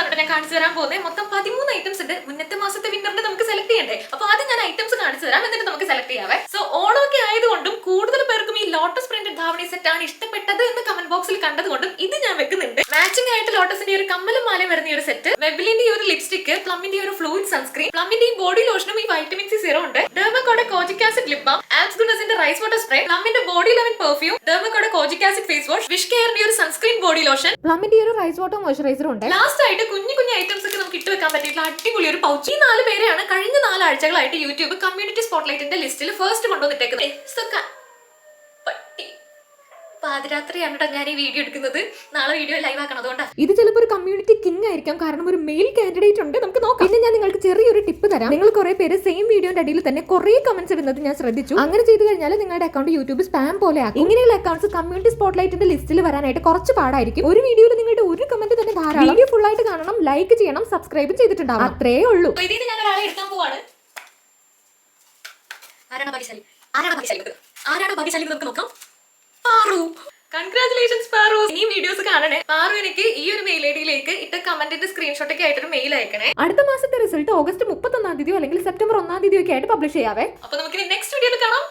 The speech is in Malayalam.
ആണ് ഞാൻ കാണിച്ചു തരാൻ പോകുന്നത് മൊത്തം പതിമൂന്ന് ഐറ്റംസ് ഉണ്ട്. മുന്നത്തെ മാസത്തെ വിന്നറിന്റെ നമുക്ക് സെലക്ട് ചെയ്യണ്ടേ. അപ്പൊ ആദ്യം ഞാൻ ഐറ്റംസ് കാണിച്ചു തരാം. എന്നിട്ട് നമുക്ക് സെലക്ട് ചെയ്യാവേ. സോ ഓണമൊക്കെ ആയതുകൊണ്ടും കൂടുതൽ പേർക്കും ധാവണി സെറ്റ് ആണ് ഇഷ്ടപ്പെട്ടത് എന്ന് കമന്റ് ബോക്സിൽ കണ്ടതുകൊണ്ടും ഇത് ഞാൻ വെക്കുന്നുണ്ട്. മാച്ചിങ് ആയിട്ട് ലോട്ടസിന്റെ ഒരു കമ്മലും മാലയും വരുന്ന ഒരു സെറ്റ് വെബിലിന്റെ ഒരു ലിപ്സ്റ്റിക് പ്ലമ്മിന്റെ ഒരു ഫ്ലൂയിഡ് സൺസ്ക്രീൻ പ്ലമ്മിന്റെ ഈ ബോഡി ലോഷനും ഈ വൈറ്റമിൻ സി സീറോ ഉണ്ട്. ഡെർമക്കോടെ കോജിക് ആസിഡ് ലിപ് ബാം ആൽസ്ഗുണസിന്റെ റൈസ് വാട്ടർ സ്പ്രേ പ്ലമ്മിന്റെ body eleven perfume ഡെർമക്കോടെ kojic acid face wash wish കെയറിന്റെ ഒരു സൺസ്ക്രീൻ ബോഡി ലോഷൻ പ്ലമ്മിന്റെ ഒരു റൈസ് വാട്ടർ മോയ്സ്ചറൈസർ ഉണ്ട്. ലാസ്റ്റ് ആയിട്ട് കുഞ്ഞു കുഞ്ഞു ഐറ്റംസ് ഒക്കെ നമുക്ക് ഇട്ട് വെക്കാൻ പറ്റിയിട്ടുള്ള അടിപൊളി ഒരു പൗച്ച് ഈ നാല് പേരെയാണ് കഴിഞ്ഞ നാലാഴ്ചകളായിട്ട് യൂട്യൂബ് കമ്മ്യൂണിറ്റി സ്പോട്ട്ലൈറ്റിന്റെ ലിസ്റ്റിൽ ഫസ്റ്റ് കൊണ്ടുവന്നിട്ടേക്കുന്നത്. പാതിരാത്രിയാണ് കേട്ടോ ഞാൻ ഈ വീഡിയോ എടുക്കുന്നത്. നാളെ വീഡിയോ ലൈവ് ആക്കണം അതുകൊണ്ടാണ് ഇത് ചിലപ്പോൾ ഒരു കമ്മ്യൂണിറ്റി കിങ് ആയിരിക്കാം. കാരണം ഒരു മെയിൽ കാൻഡിഡേറ്റ് ഉണ്ട്. നമുക്ക് നോക്കാം. പിന്നെ ഞാൻ നിങ്ങൾക്ക് ചെറിയൊരു ടിപ്പ് തരാം. നിങ്ങൾ കുറെ പേര് സെയിം വീഡിയോന്റെ അടിയിൽ തന്നെ കുറെ കമന്റ്സ് ഇടുന്നത് ഞാൻ ശ്രദ്ധിച്ചു. അങ്ങനെ ചെയ്തു കഴിഞ്ഞാൽ നിങ്ങളുടെ അക്കൗണ്ട് യൂട്യൂബ് സ്പാം പോലെ ആക്കും. ഇങ്ങനെയുള്ള അക്കൗണ്ട്സ് കമ്മ്യൂണിറ്റി സ്പോട്ട്ലൈറ്റിന്റെ ലിസ്റ്റിൽ വരാനായിട്ട് കുറച്ച് പാടായിരിക്കും. ഒരു വീഡിയോയിൽ നിങ്ങളുടെ ഒരു കമന്റ് തന്നെ ധാരാളം. വീഡിയോ ഫുൾ ആയിട്ട് കാണണം ലൈക്ക് ചെയ്യണം സബ്സ്ക്രൈബ് ചെയ്തിട്ടുണ്ടാവും അത്രേ ഉള്ളൂ. ഞാൻ ഒരാളെ എടുക്കാൻ പോവാണ്. ആരാണ് ഭാഗ്യശാലി? ആരാണ് ഭാഗ്യശാലി? നമുക്ക് ആരാണ് ഭാഗ്യശാലി നമുക്ക് നോക്കാം. കൺഗ്രാറ്റുലേഷൻസ് പാറു ഈ വീഡിയോസ് കാണണേ. പാറു എനിക്ക് ഈ ഒരു മെയിൽ ഐ ഡിയിലേക്ക് ഇട്ട കമന്റിന്റെ സ്ക്രീൻഷോട്ട് ഒക്കെ ആയിട്ടൊരു മെയിൽ അയക്കണേ. അടുത്ത മാസത്തെ റിസൾട്ട് ഓഗസ്റ്റ് മുപ്പത്തൊന്നാം തീയതിയോ അല്ലെങ്കിൽ സെപ്റ്റംബർ ഒന്നാം തീയതിയോ ഒക്കെ ആയിട്ട് പബ്ലിഷ് ചെയ്യാവേ. അപ്പൊ നമുക്ക് നെക്സ്റ്റ് വീഡിയോയിൽ കാണാം!